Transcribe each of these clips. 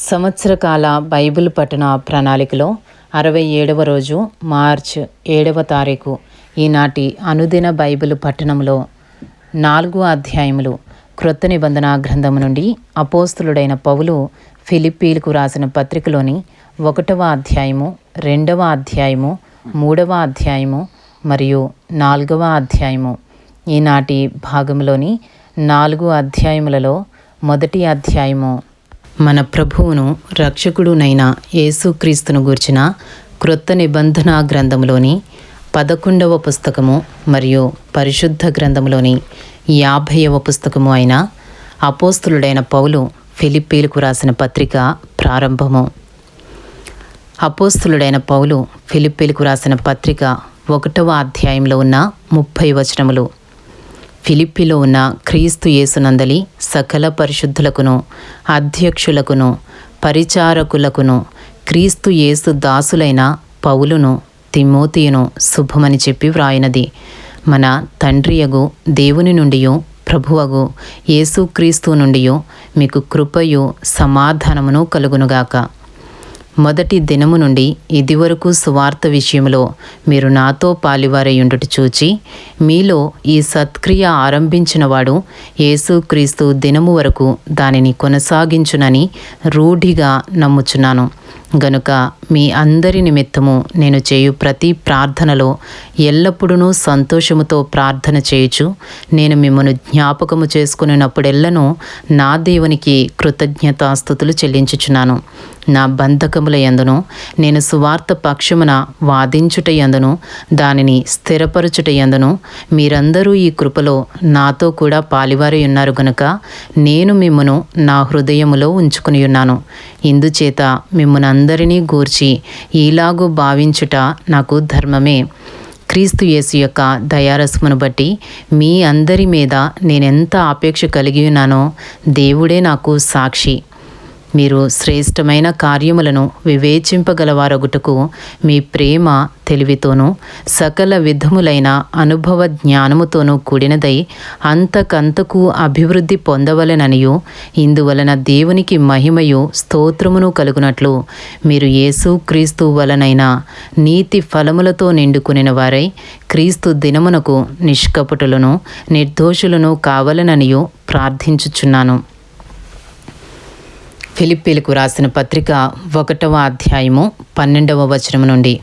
సంవత్సరకాల Bible పఠన ప్రణాళికలో అరవై ఏడవ రోజు మార్చ్ ఏడవ తారీఖు ఈనాటి అనుదిన బైబిల్ పట్టణంలో నాలుగు అధ్యాయములు క్రొత్త నిబంధన గ్రంథము నుండి అపోస్తులుడైన పౌలు ఫిలిప్పీలకు రాసిన పత్రికలోని ఒకటవ అధ్యాయము రెండవ అధ్యాయము మూడవ అధ్యాయము మరియు నాలుగవ అధ్యాయము ఈనాటి భాగంలోని నాలుగు అధ్యాయములలో మొదటి అధ్యాయము మన ప్రభువును రక్షకుడునైన యేసుక్రీస్తును గూర్చిన క్రొత్త నిబంధన గ్రంథంలోని పదకొండవ పుస్తకము మరియు పరిశుద్ధ గ్రంథంలోని యాభైవ పుస్తకము అయిన అపోస్తులుడైన పౌలు ఫిలిప్పీలకు రాసిన పత్రిక ప్రారంభము. అపోస్తులుడైన పౌలు ఫిలిప్పీలకు రాసిన పత్రిక ఒకటవ అధ్యాయంలో ఉన్న ముప్పై వచనములు. ఫిలిప్పిలో ఉన్న క్రీస్తు యేసునందలి సకల పరిశుద్ధులకును అధ్యక్షులకును పరిచారకులకును క్రీస్తు యేసు దాసులైన పౌలును తిమోతియును శుభమని చెప్పి వ్రాయినది. మన తండ్రియగు దేవుని నుండియు ప్రభువగు యేసుక్రీస్తు నుండియు మీకు కృపయు సమాధానమును కలుగునుగాక. మొదటి దినము నుండి ఇదివరకు సువార్త విషయంలో మీరు నాతో పాలివారయుండుట చూచి మీలో ఈ సత్క్రియ ఆరంభించినవాడు యేసుక్రీస్తు దినము వరకు దానిని కొనసాగించునని రూఢిగా నమ్ముచున్నాను. గనుక మీ అందరి నిమిత్తము నేను చేయు ప్రతి ప్రార్థనలో ఎల్లప్పుడూ సంతోషముతో ప్రార్థన చేయుచు నేను మిమ్మను జ్ఞాపకము చేసుకున్నప్పుడెల్లను నా దేవునికి కృతజ్ఞతాస్థుతులు చెల్లించుచున్నాను. నా బంధకముల యందును నేను సువార్త పక్షమున వాదించుట ఎందును దానిని స్థిరపరచుట ఎందును మీరందరూ ఈ కృపలో నాతో కూడా పాలివారి ఉన్నారు గనుక నేను మిమ్మను నా హృదయములో ఉంచుకుని ఉన్నాను. ఇందుచేత మిమ్మల్ని గూర్చి ఈలాగు భావించుట నాకు ధర్మమే. క్రీస్తు యేసు యొక్క దయారసమును బట్టి మీ అందరి మీద నేనెంత ఆపేక్ష కలిగి ఉన్నానో దేవుడే నాకు సాక్షి. మీరు శ్రేష్టమైన కార్యములను వివేచింపగలవారొగుటకు మీ ప్రేమ తెలివితోనూ సకల విధములైన అనుభవ జ్ఞానముతోనూ కూడినదై అంతకంతకు అభివృద్ధి పొందవలననియు. ఇందువలన దేవునికి మహిమయు స్తోత్రమును కలుగునట్లు మీరు యేసు క్రీస్తు వలనైన నీతి ఫలములతో నిండుకునిన వారై క్రీస్తు దినమునకు నిష్కపటులను నిర్దోషులను కావలననియు ప్రార్థించుచున్నాను. ఫిలిప్పీలకు రాసిన పత్రిక ఒకటవ అధ్యాయము పన్నెండవ వచనం నుండి.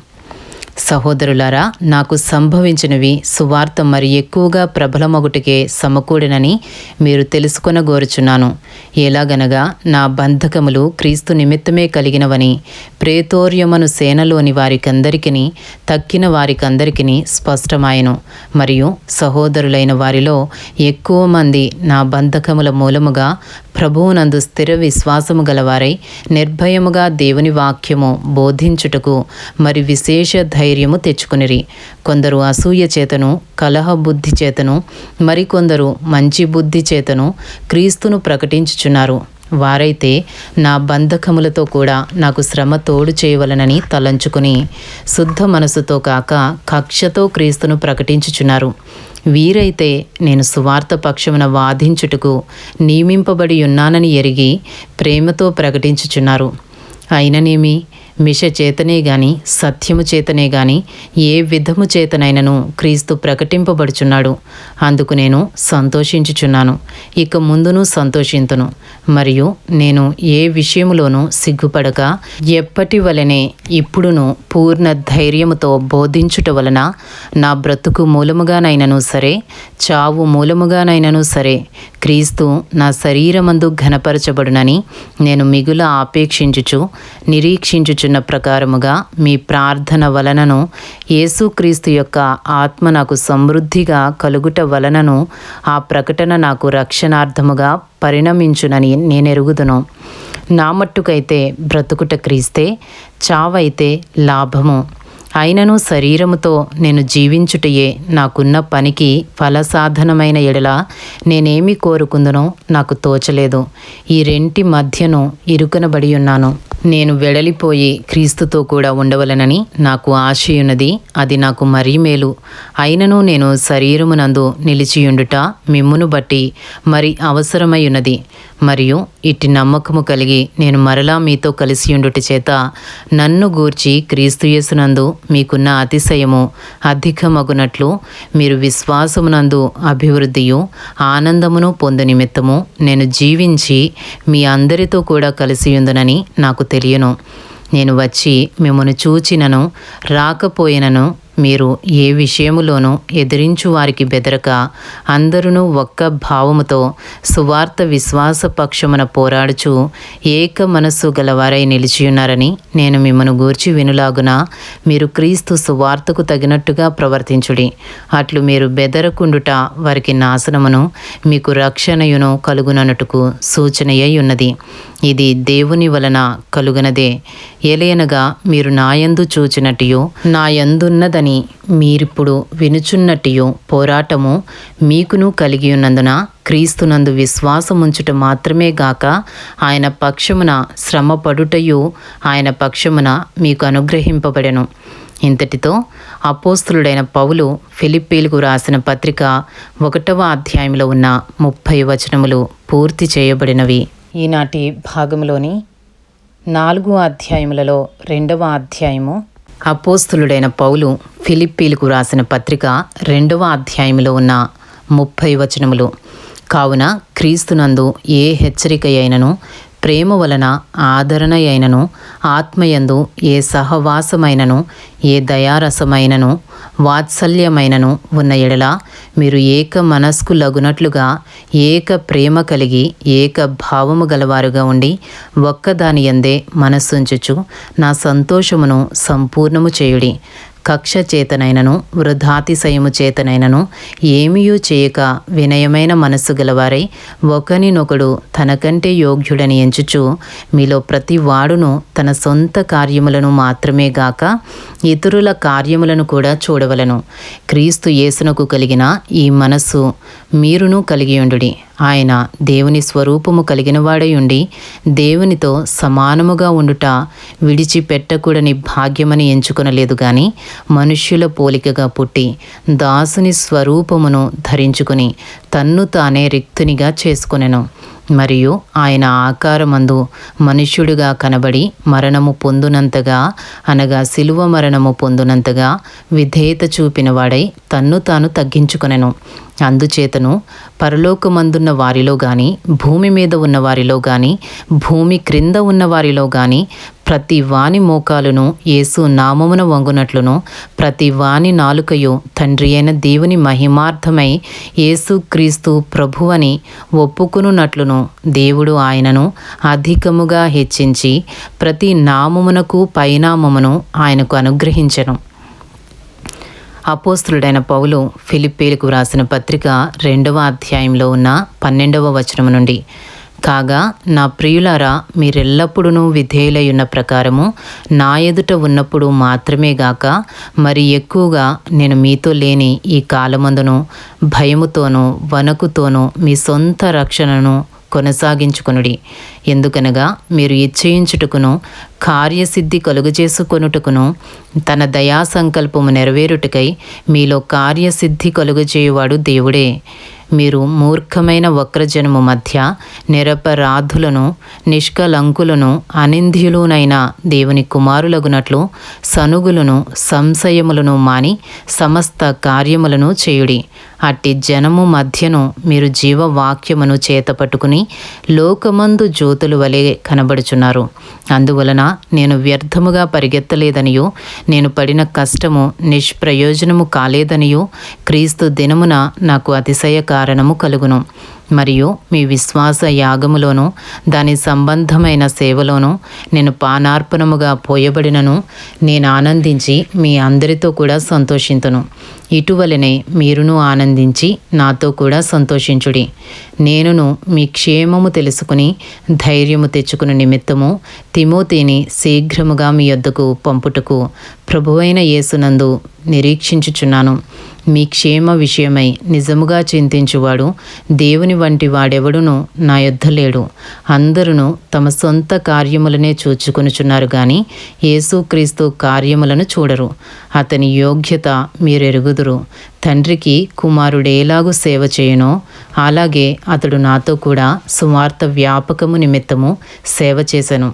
సహోదరులారా నాకు సంభవించినవి సువార్త మరి ఎక్కువగా ప్రబలమగుటికే సమకూడినని మీరు తెలుసుకొనగోరుచున్నాను. ఎలాగనగా నా బంధకములు క్రీస్తు నిమిత్తమే కలిగినవని ప్రేతోర్యమను సేనలోని వారికందరికీ తక్కిన వారికందరికీ స్పష్టమాయను. మరియు సహోదరులైన వారిలో ఎక్కువ మంది నా బంధకముల మూలముగా ప్రభువునందు స్థిర విశ్వాసము గలవారై నిర్భయముగా దేవుని వాక్యము బోధించుటకు మరి విశేష ధైర్యము తెచ్చుకునిరి. కొందరు అసూయ చేతను కలహ బుద్ధి చేతను మరికొందరు మంచి బుద్ధి చేతను క్రీస్తును ప్రకటించుచున్నారు. వారైతే నా బంధకములతో కూడా నాకు శ్రమ తోడు చేయవలనని తలంచుకుని శుద్ధ మనసుతో కాక కక్షతో క్రీస్తును ప్రకటించుచున్నారు. వీరైతే నేను సువార్త పక్షమున వాదించుటకు నియమింపబడి ఉన్నానని ఎరిగి ప్రేమతో ప్రకటించుచున్నారు. అయిననేమి? మిష చేతనే గాని సత్యము చేతనే గాని ఏ విధము చేతనైనను క్రీస్తు ప్రకటింపబడుచున్నాడు. అందుకు నేను సంతోషించుచున్నాను. ఇక ముందును సంతోషింతును. మరియు నేను ఏ విషయములోనూ సిగ్గుపడక ఎప్పటి వలనే ఇప్పుడును పూర్ణ ధైర్యముతో బోధించుట వలన నా బ్రతుకు మూలముగానైనను సరే చావు మూలముగానైనను సరే క్రీస్తు నా శరీరమందు ఘనపరచబడునని నేను మిగుల ఆపేక్షించుచు నిరీక్షించుచున్న ప్రకారముగా మీ ప్రార్థన వలనను యేసుక్రీస్తు యొక్క ఆత్మ నాకు సమృద్ధిగా కలుగుట వలనను ఆ ప్రకటన నాకు రక్షణార్థముగా పరిణమించునని నేనెరుగుదును. నా మట్టుకైతే బ్రతుకుట క్రీస్తే చావైతే లాభము. అయినను శరీరముతో నేను జీవించుటయే నాకున్న పనికి ఫలసాధనమైన ఎడల నేనేమి కోరుకుందునో నాకు తోచలేదు. ఈ రెంటి మధ్యను ఇరుకనబడి ఉన్నాను. నేను వెడలిపోయి క్రీస్తుతో కూడా ఉండవలనని నాకు ఆశయున్నది అది నాకు మరీ మేలు. అయినను నేను శరీరమునందు నిలిచియుండుట మిమ్మును బట్టి మరి అవసరమై ఉన్నది మరియు ఇట్టి నమ్మకము కలిగి నేను మరలా మీతో కలిసి ఉండుట చేత నన్ను గూర్చి క్రీస్తుయేసునందు మీకున్న అతిశయము అధికమగునట్లు మీరు విశ్వాసమునందు అభివృద్ధియు ఆనందమును పొందు నిమిత్తము నేను జీవించి మీ అందరితో కూడా కలిసి ఉందనని నాకు తెలియను. నేను వచ్చి మిమ్మను చూచినను రాకపోయినను మీరు ఏ విషయములోనూ ఎదిరించు వారికి బెదరక అందరూ ఒక్క భావముతో సువార్త విశ్వాస పక్షమున పోరాడుచు ఏక మనస్సు గలవారై నిలిచియున్నారని నేను మిమ్మను గూర్చి వినులాగున మీరు క్రీస్తు సువార్తకు తగినట్టుగా ప్రవర్తించుడి. అట్లు మీరు బెదరకుండుట వారికి నాశనమును మీకు రక్షణయును కలుగుననుటకు సూచనయ్యున్నది. ఉన్నది ఇది దేవుని వలన కలుగనదే. ఏలయనగా మీరు నాయందు చూచినట్టు నాయందున్నదని మీరిప్పుడు వినుచున్నట్టు పోరాటము మీకును కలిగి ఉన్నందున క్రీస్తునందు విశ్వాసముంచుట మాత్రమే గాక ఆయన పక్షమున శ్రమపడుటయు ఆయన పక్షమున మీకు అనుగ్రహింపబడెను. ఇంతటితో అపోస్తులుడైన పౌలు ఫిలిప్పీలకు రాసిన పత్రిక ఒకటవ అధ్యాయంలో ఉన్న ముప్పై వచనములు పూర్తి చేయబడినవి. ఈనాటి భాగంలోని నాలుగు అధ్యాయములలో రెండవ అధ్యాయము అపోస్తులుడైన పౌలు ఫిలిప్పీలకు రాసిన పత్రిక రెండవ అధ్యాయంలో ఉన్న ముప్పై వచనములు. కావున క్రీస్తునందు ఏ హెచ్చరిక అయినను ప్రేమ వలన ఆదరణ అయినను ఆత్మయందు ఏ సహవాసమైనను ఏ దయారసమైనను వాత్సల్యమైనను ఉన్న ఎడల మీరు ఏక మనస్కు లగునట్లుగా ఏక ప్రేమ కలిగి ఏక భావము గలవారుగా ఉండి ఒక్కదాని ఎందే మనస్సుంచుచు నా సంతోషమును సంపూర్ణము చేయుడి. కక్ష చేతనైనను వృధాతిశయము చేతనైనను ఏమియూ చేయక వినయమైన మనస్సు గలవారై ఒకనినొకడు తనకంటే యోగ్యుడని ఎంచుచు మీలో ప్రతి వాడును తన సొంత కార్యములను మాత్రమే గాక ఇతరుల కార్యములను కూడా చూడవలను. క్రీస్తు యేసునకు కలిగిన ఈ మనస్సు మీరును కలిగి ఉండుడి ఆయన దేవుని స్వరూపము కలిగిన వాడై ఉండి దేవునితో సమానముగా ఉండుట విడిచిపెట్టకూడని భాగ్యమని ఎంచుకొనలేదు కానీ మనుష్యుల పోలికగా పుట్టి దాసుని స్వరూపమును ధరించుకుని తన్ను తానే రిక్తునిగా చేసుకునెను. మరియు ఆయన ఆకారమందు మనుష్యుడిగా కనబడి మరణము పొందునంతగా అనగా శిలువ మరణము పొందునంతగా విధేయత చూపిన వాడై తన్ను తాను తగ్గించుకునెను. అందుచేతను పరలోకమందున్న వారిలో గాని భూమి మీద ఉన్న వారిలో గాని భూమి క్రింద ఉన్న వారిలో గాని ప్రతి వాని మోకాలును యేసు నామమున వంగునట్లును ప్రతి వాని నాలుకయు తండ్రి అయిన దేవుని మహిమార్థమై యేసు క్రీస్తు ప్రభువని ఒప్పుకునున్నట్లును దేవుడు ఆయనను అధికముగా హెచ్చించి ప్రతి నామమునకు పైనామమును ఆయనకు అనుగ్రహించను. అపోస్తులుడైన పౌలు ఫిలిప్పీలకు వ్రాసిన పత్రిక రెండవ అధ్యాయంలో ఉన్న పన్నెండవ వచనం నుండి కాగా నా ప్రియులారా మీరెల్లప్పుడూ విధేయులై ఉన్న ప్రకారము నా ఎదుట ఉన్నప్పుడు మాత్రమే గాక మరి ఎక్కువగా నేను మీతో లేని ఈ కాలమందును భయముతోనూ వణకుతోనూ మీ సొంత రక్షణను కొనసాగించుకొనుడి. ఎందుకనగా మీరు ఇచ్చయించుటకును కార్యసిద్ధి కలుగజేసుకొనుటకును తన దయా సంకల్పము నెరవేరుటకై మీలో కార్యసిద్ధి కలుగజేయువాడు దేవుడే. మీరు మూర్ఖమైన వక్రజనము మధ్య నిరపరాధులను నిష్కలంకులను అనింద్యులునైన దేవుని కుమారులగునట్లు సనుగులను సంశయములను మాని సమస్త కార్యములను చేయుడి. అట్టి జనము మధ్యను మీరు జీవవాక్యమును చేతపట్టుకుని లోకమందు జ్యోతులు వలె కనబడుచున్నారు. అందువలన నేను వ్యర్థముగా పరిగెత్తలేదనియో నేను పడిన కష్టము నిష్ప్రయోజనము కాలేదనియో క్రీస్తు దినమున నాకు అతిశయ కారణము కలుగును. మరియు మీ విశ్వాస యాగములోను దాని సంబంధమైన సేవలోను నేను పానార్పణముగా పోయబడినను నేను ఆనందించి మీ అందరితో కూడా సంతోషింతును. ఇటువలనే మీరును ఆనందించి నాతో కూడా సంతోషించుడి. నేనును మీ క్షేమము తెలుసుకుని ధైర్యము తెచ్చుకుని నిమిత్తము తిమోతిని శీఘ్రముగా మీ యొద్దకు పంపుటకు ప్రభువైన యేసునందు నిరీక్షించుచున్నాను. మీ క్షేమ విషయమై నిజముగా చింతించువాడు దేవుని వంటి వాడెవడును నా యొద్ద లేడు. అందరూ తమ సొంత కార్యములనే చూచుకొనుచున్నారు గాని యేసుక్రీస్తు కార్యములను చూడరు. అతని యోగ్యత మీరెరుగుదురు తండ్రికి కుమారుడేలాగు సేవ చేయునో అలాగే అతడు నాతో కూడా సువార్త వ్యాపకము నిమిత్తము సేవ చేశాను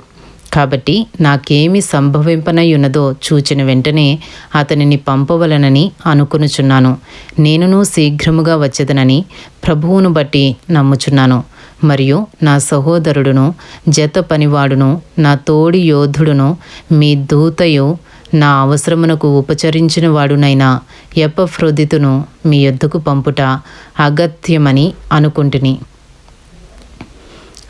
కాబట్టి నాకేమి సంభవింపనయున్నదో చూచిన వెంటనే అతనిని పంపవలనని అనుకునుచున్నాను. నేనును శీఘ్రముగా వచ్చేదనని ప్రభువును బట్టి నమ్ముచున్నాను. మరియు నా సహోదరుడును జత పనివాడును నా తోడి యోధుడును మీ దూతయు నా అవసరమునకు ఉపచరించిన వాడునైనా ఎపఫ్రొదితును మీ యొద్దకు పంపుట అగత్యమని అనుకుంటుని.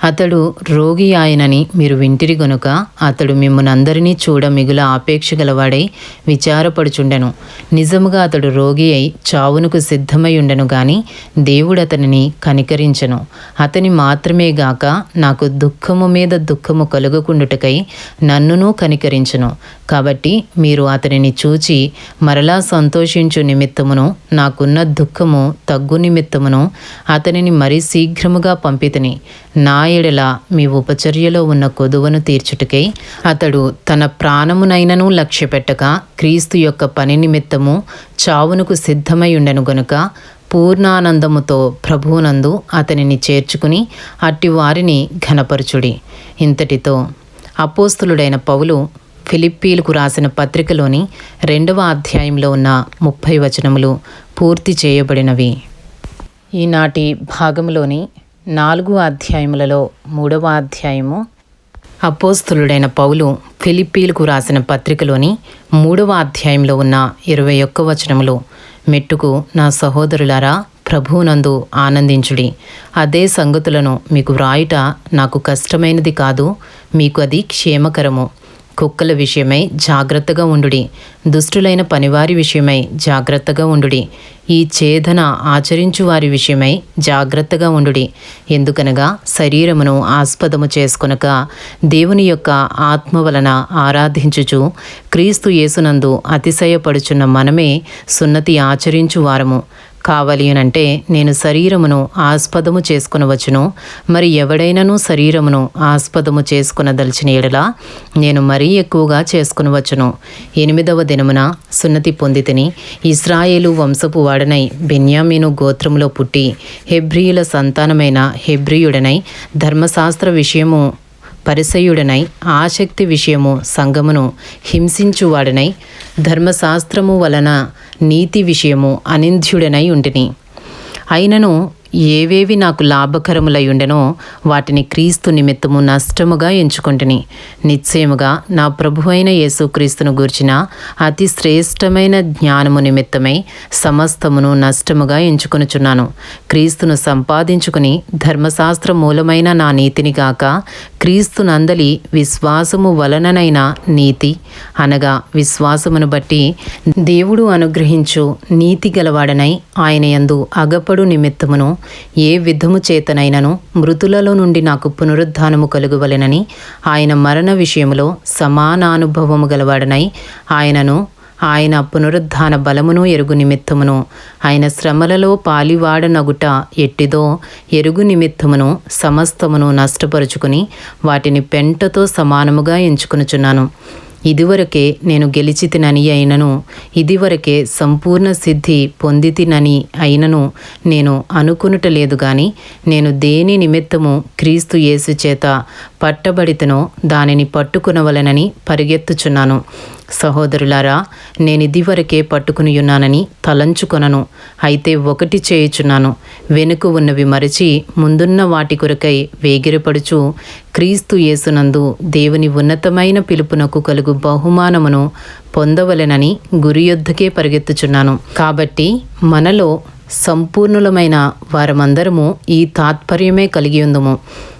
అతడు రోగి ఆయనని మీరు వింటిరి గనుక అతడు మిమ్మల్ని అందరినీ చూడ మిగుల ఆపేక్ష గలవాడై విచారపడుచుండెను. నిజముగా అతడు రోగి అయి చావునకు సిద్ధమై ఉండెను గాని దేవుడు అతనిని కనికరించెను. అతని మాత్రమే గాక నాకు దుఃఖము మీద దుఃఖము కలుగకుండుటకై నన్నునూ కనికరించెను. కాబట్టి మీరు అతనిని చూచి మరలా సంతోషించు నిమిత్తమును నాకున్న దుఃఖము తగ్గు నిమిత్తమును అతనిని మరీ శీఘ్రముగా పంపితని. నా ఎడల మీ ఉపచర్యలో ఉన్న కొదువను తీర్చుటకై అతడు తన ప్రాణమునైనను లక్ష్యపెట్టక క్రీస్తు యొక్క పని నిమిత్తము చావునకు సిద్ధమై ఉండెను గనుక పూర్ణానందముతో ప్రభువునందు అతనిని చేర్చుకుని అట్టి వారిని ఘనపరచుడి. ఇంతటితో అపోస్తులుడైన పౌలు ఫిలిప్పీలకు రాసిన పత్రికలోని రెండవ అధ్యాయంలో ఉన్న ముప్పై వచనములు పూర్తి చేయబడినవి. ఈనాటి భాగంలోని నాలుగు అధ్యాయములలో మూడవ అధ్యాయము. అపోస్తులుడైన పౌలు ఫిలిప్పీలకు రాసిన పత్రికలోని మూడవ అధ్యాయంలో ఉన్న ఇరవై ఒక్క వచనములు మెట్టుకు నా సహోదరులారా ప్రభువునందు ఆనందించుడి. అదే సంగతులను మీకు వ్రాయుట నాకు కష్టమైనది కాదు మీకు అది క్షేమకరము. కుక్కల విషయమై జాగ్రత్తగా ఉండుడి. దుష్టులైన పనివారి విషయమై జాగ్రత్తగా ఉండుడి. ఈ ఛేదన ఆచరించు వారి విషయమై జాగ్రత్తగా ఉండుడి. ఎందుకనగా శరీరమును ఆస్పదము చేసుకొనక దేవుని యొక్క ఆత్మ వలన ఆరాధించుచు క్రీస్తు యేసునందు అతిశయపడుచున్న మనమే సున్నతి ఆచరించు వారము. కావాలి అంటే నేను శరీరమును ఆస్పదము చేసుకునవచ్చును మరి ఎవడైనను శరీరమును ఆస్పదము చేసుకునదలిచిన ఎడల నేను మరీ ఎక్కువగా చేసుకునవచ్చును ఎనిమిదవ దినమున సున్నతి పొందితిని. ఇస్రాయేలు వంశపు వాడనై బెన్యామీను గోత్రములో పుట్టి హెబ్రియుల సంతానమైన హెబ్రియుడనై ధర్మశాస్త్ర విషయము పరిసయుడనై ఆసక్తి విషయము సంగమును హింసించువాడనై ధర్మశాస్త్రము వలన నీతి విషయము అనింద్యుడనై ఉంటిని. అయినను ఏవేవి నాకు లాభకరములై వాటిని క్రీస్తు నిమిత్తము నష్టముగా ఎంచుకుంటుని. నిశ్చయముగా నా ప్రభు అయిన యేసుక్రీస్తును గూర్చిన అతి శ్రేష్టమైన జ్ఞానము నిమిత్తమై సమస్తమును నష్టముగా ఎంచుకొనుచున్నాను. క్రీస్తును సంపాదించుకుని ధర్మశాస్త్ర మూలమైన నా నీతిని గాక క్రీస్తు నందలి విశ్వాసము వలననైన నీతి అనగా విశ్వాసమును బట్టి దేవుడు అనుగ్రహించు నీతి గలవాడనై ఆయన యందు అగపడు నిమిత్తమును ఏ విధము చేతనైనను మృతులలో నుండి నాకు పునరుద్ధానము కలుగువలెనని ఆయన మరణ విషయములో సమానానుభవము గలవాడనై ఆయనను ఆయన పునరుద్ధాన బలమును ఎరుగు నిమిత్తమును ఆయన శ్రమలలో పాలివాడనగుట ఎట్టిదో ఎరుగు నిమిత్తమును సమస్తమును నష్టపరుచుకుని వాటిని పెంటతో సమానముగా ఎంచుకొనుచున్నాను. ఇదివరకే నేను గెలిచితినని అయినను ఇదివరకే సంపూర్ణ సిద్ధి పొందితినని అయినను నేను అనుకునుట లేదు గాని నేను దేని నిమిత్తము క్రీస్తు యేసు చేత పట్టబడితనో దానిని పట్టుకునవలనని పరిగెత్తుచున్నాను. సహోదరులారా నేను ఇదివరకే పట్టుకునియున్నానని తలంచుకొనను. అయితే ఒకటి చేయుచున్నాను. వెనుక ఉన్నవి మరచి ముందున్న వాటి కొరకై వేగిరపడుచు క్రీస్తు యేసునందు దేవుని ఉన్నతమైన పిలుపునకు కలుగు బహుమానమును పొందవలెనని గురి యొద్దకే పరిగెత్తుచున్నాను. కాబట్టి మనలో సంపూర్ణులమైన వారమందరము ఈ తాత్పర్యమే కలిగి ఉందము.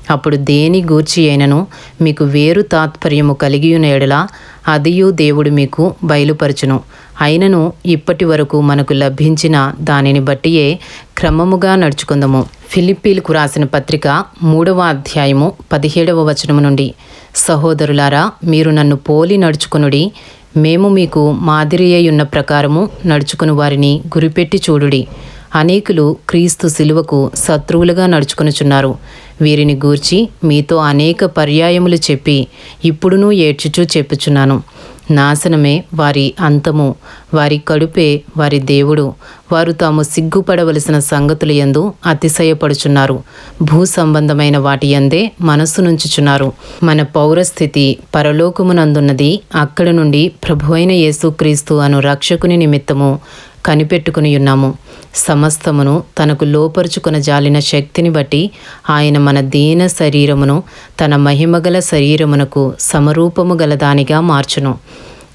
అప్పుడు దేని గూర్చి అయినను మీకు వేరు తాత్పర్యము కలిగియున ఉన్న ఎడల అదియు దేవుడు మీకు బయలుపరచును. అయినను ఇప్పటి వరకు మనకు లభించిన దానిని బట్టియే క్రమముగా నడుచుకుందాము. ఫిలిప్పీలకు రాసిన పత్రిక మూడవ అధ్యాయము పదిహేడవ వచనము నుండి సహోదరులారా మీరు నన్ను పోలి నడుచుకునుడి మేము మీకు మాదిరి ఉన్న ప్రకారము నడుచుకుని వారిని గురిపెట్టి చూడుడి. అనేకులు క్రీస్తు శిలువకు శత్రువులుగా నడుచుకునుచున్నారు. వీరిని గూర్చి మీతో అనేక పర్యాయములు చెప్పి ఇప్పుడునూ ఏడ్చుచూ చెప్పుచున్నాను. నాశనమే వారి అంతము వారి కడుపే వారి దేవుడు. వారు తాము సిగ్గుపడవలసిన సంగతులు ఎందు అతిశయపడుచున్నారు. భూ సంబంధమైన వాటి ఎందే మనస్సు నుంచుచున్నారు. మన పౌరస్థితి పరలోకమునందున్నది అక్కడ నుండి ప్రభువైన యేసుక్రీస్తు అను రక్షకుని నిమిత్తము కనిపెట్టుకుని ఉన్నాము. సమస్తమును తనకు లోపరుచుకున జాలిన శక్తిని బట్టి ఆయన మన దీన శరీరమును తన మహిమగల శరీరమునకు సమరూపము గల దానిగా మార్చును.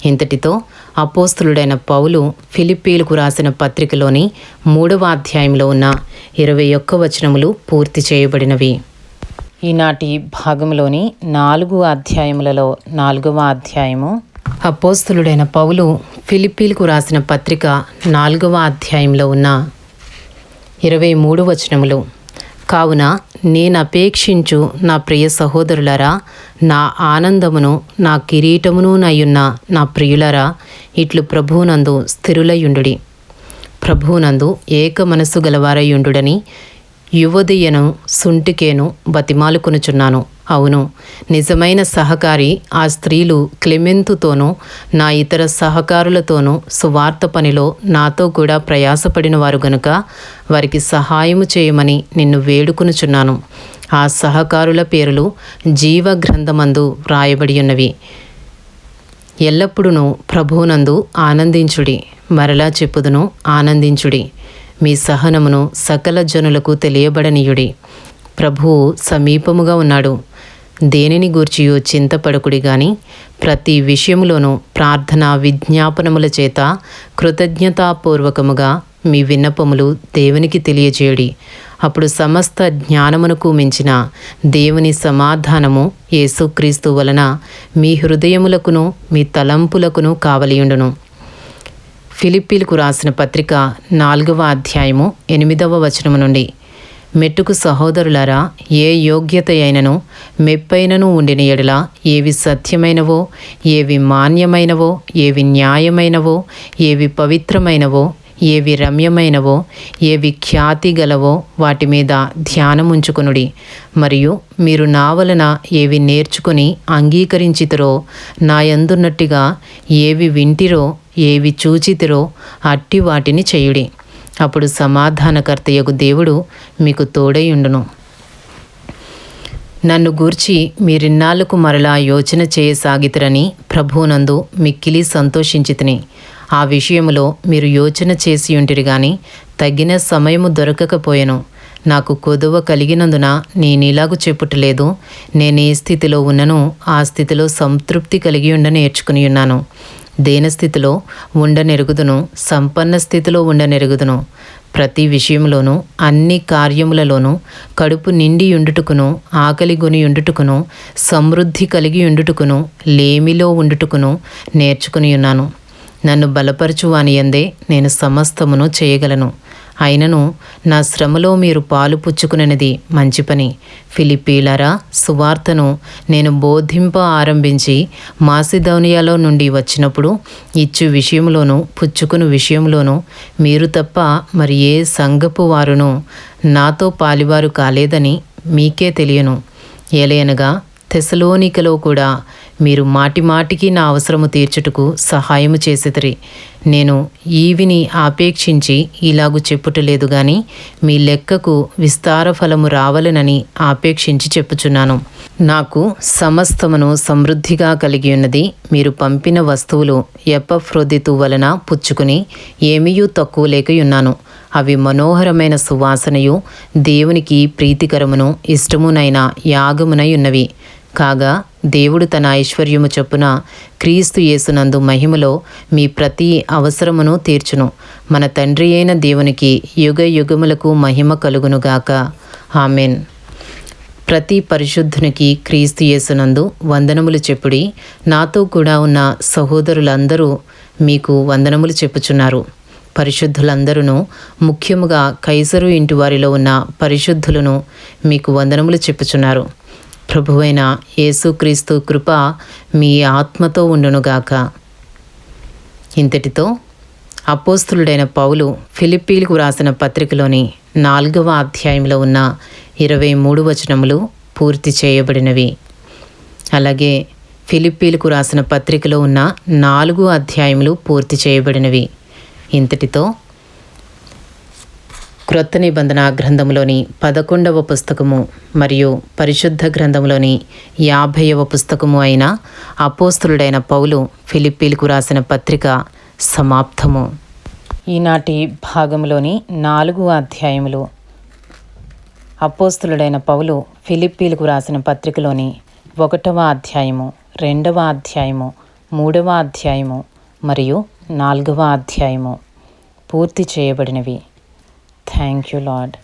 ఇంతటితో అపోస్తులుడైన పౌలు ఫిలిప్పీలకు రాసిన పత్రికలోని మూడవ అధ్యాయంలో ఉన్న ఇరవై ఒక్క వచనములు పూర్తి చేయబడినవి. ఈనాటి భాగంలోని నాలుగు అధ్యాయములలో నాలుగవ అధ్యాయము. అపోస్తులుడైన పౌలు ఫిలిప్పీలకు రాసిన పత్రిక నాలుగవ అధ్యాయంలో ఉన్న ఇరవై మూడు వచనములు. కావున నేను అపేక్షించు నా ప్రియ సహోదరులరా నా ఆనందమును నా కిరీటమును నయ్యున్న నా ప్రియులరా ఇట్లు ప్రభువునందు స్థిరులయుండుడి. ప్రభువునందు ఏక మనస్సు గలవారయుండుడని యువదీయను సుంటికేను బతిమాలుకొనుచున్నాను. అవును. నిజమైన సహకారి ఆ స్త్రీలు క్లెమెంతుతోనూ నా ఇతర సహకారులతోనూ సువార్త పనిలో నాతో కూడా ప్రయాసపడిన వారు గనుక వారికి సహాయము చేయమని నిన్ను వేడుకొనుచున్నాను. ఆ సహకారుల పేర్లు జీవ గ్రంథమందు వ్రాయబడి ఉన్నవి ఎల్లప్పుడూ ప్రభువునందు ఆనందించుడి మరలా చెప్పుదును ఆనందించుడి. మీ సహనమును సకల జనులకు తెలియబడనీయుడి. ప్రభువు సమీపముగా ఉన్నాడు. దేనిని గూర్చియో చింతపడకుడి గాని ప్రతి విషయములోనూ ప్రార్థన విజ్ఞాపనముల చేత కృతజ్ఞతాపూర్వకముగా మీ విన్నపములు దేవునికి తెలియజేయుడి. అప్పుడు సమస్త జ్ఞానమునకు మించిన దేవుని సమాధానము యేసుక్రీస్తు వలన మీ హృదయములకును మీ తలంపులకును కావలియుండును. ఫిలిప్పీలకు రాసిన పత్రిక నాలుగవ అధ్యాయము ఎనిమిదవ వచనము నుండి. మెట్టుకు సహోదరులారా ఏ యోగ్యత అయినను మెప్పైనను ఉండిన ఎడల ఏవి సత్యమైనవో ఏవి మాన్యమైనవో ఏవి న్యాయమైనవో ఏవి పవిత్రమైనవో ఏవి రమ్యమైనవో ఏవి ఖ్యాతి గలవో వాటి మీద ధ్యానముంచుకునుడి. మరియు మీరు నా వలన ఏవి నేర్చుకుని అంగీకరించితిరో నాయందున్నట్టుగా ఏవి వింటిరో ఏవి చూచితిరో అట్టి వాటిని చేయుడి. అప్పుడు సమాధానకర్తయ్యకు దేవుడు మీకు తోడైయుండును నన్ను గూర్చి మీరిన్నాళ్ళకు మరలా యోచన చేయసాగితరని ప్రభువునందు మిక్కిలి సంతోషించితిని. ఆ విషయములో మీరు యోచన చేసి ఉంటిరి గాని తగిన సమయము దొరకకపోయెను. నాకు కొదువ కలిగినందున నేనిలాగు చెప్పుటలేదు. నేను ఏ స్థితిలో ఉన్నను ఆ స్థితిలో సంతృప్తి కలిగి ఉండ నేర్చుకుని ఉన్నాను దేనస్థితిలో ఉండనెరుగుదును సంపన్న స్థితిలో ఉండనెరుగుదును ప్రతి విషయంలోనూ అన్ని కార్యములలోనూ కడుపు నిండి ఉండుటకును ఆకలి గొని ఉండుటకును సమృద్ధి కలిగి ఉండుటకును లేమిలో ఉండుటకును నేర్చుకుని ఉన్నాను. నన్ను బలపరచు అని అందే నేను సమస్తమును చేయగలను. అయినను నా శ్రమలో మీరు పాలు పుచ్చుకునది మంచి పని. ఫిలిపీలరా సువార్తను నేను బోధింప ఆరంభించి మాసిధోనియాలో నుండి వచ్చినప్పుడు ఇచ్చు విషయంలోనూ పుచ్చుకుని విషయంలోనూ మీరు తప్ప మరి ఏ సంఘపు వారును నాతో పాలివారు కాలేదని మీకే తెలియను. ఏలయనగా తెసలోనికలో కూడా మీరు మాటి మాటికి నా అవసరము తీర్చుటకు సహాయము చేసేదిరి నేను ఈవిని ఆపేక్షించి ఇలాగు చెప్పుటలేదు గాని మీ లెక్కకు విస్తార ఫలము రావలనని ఆపేక్షించి చెప్పుచున్నాను. నాకు సమస్తమును సమృద్ధిగా కలిగి ఉన్నది మీరు పంపిన వస్తువులు ఎపఫ్రొదితు వలన పుచ్చుకుని ఏమీయూ తక్కువ లేకయున్నాను. అవి మనోహరమైన సువాసనయు దేవునికి ప్రీతికరమును ఇష్టమునైన యాగమునై ఉన్నవి కాగా దేవుడు తన ఐశ్వర్యము చొప్పున క్రీస్తు యేసునందు మహిమలో మీ ప్రతి అవసరమును తీర్చును. మన తండ్రి అయిన దేవునికి యుగ యుగములకు మహిమ కలుగునుగాక ఆమెన్. ప్రతి పరిశుద్ధునికి క్రీస్తు యేసునందు వందనములు చెప్పుడి నాతో కూడా ఉన్న సహోదరులందరూ మీకు వందనములు చెప్పుచున్నారు. పరిశుద్ధులందరూ ముఖ్యముగా కైసరు ఇంటి వారిలో ఉన్న పరిశుద్ధులను మీకు వందనములు చెప్పుచున్నారు. ప్రభువైన యేసుక్రీస్తు కృప మీ ఆత్మతో ఉండునుగాక ఇంతటితో అపోస్తులుడైన పౌలు ఫిలిప్పీలకు వ్రాసిన పత్రికలోని నాలుగవ అధ్యాయంలో ఉన్న ఇరవై మూడు వచనములు పూర్తి చేయబడినవి. అలాగే ఫిలిప్పీలకు రాసిన పత్రికలో ఉన్న నాలుగు అధ్యాయములు పూర్తి చేయబడినవి. ఇంతటితో క్రొత్త నిబంధన గ్రంథంలోని పదకొండవ పుస్తకము మరియు పరిశుద్ధ గ్రంథంలోని యాభైవ పుస్తకము అయిన అపోస్తులుడైన పౌలు ఫిలిప్పీలకు రాసిన పత్రిక సమాప్తము. ఈనాటి భాగంలోని నాలుగు అధ్యాయములు. అపోస్తులుడైన పౌలు ఫిలిప్పీలకు రాసిన పత్రికలోని ఒకటవ అధ్యాయము రెండవ అధ్యాయము మూడవ అధ్యాయము మరియు నాలుగవ అధ్యాయము పూర్తి చేయబడినవి. Thank you, Lord.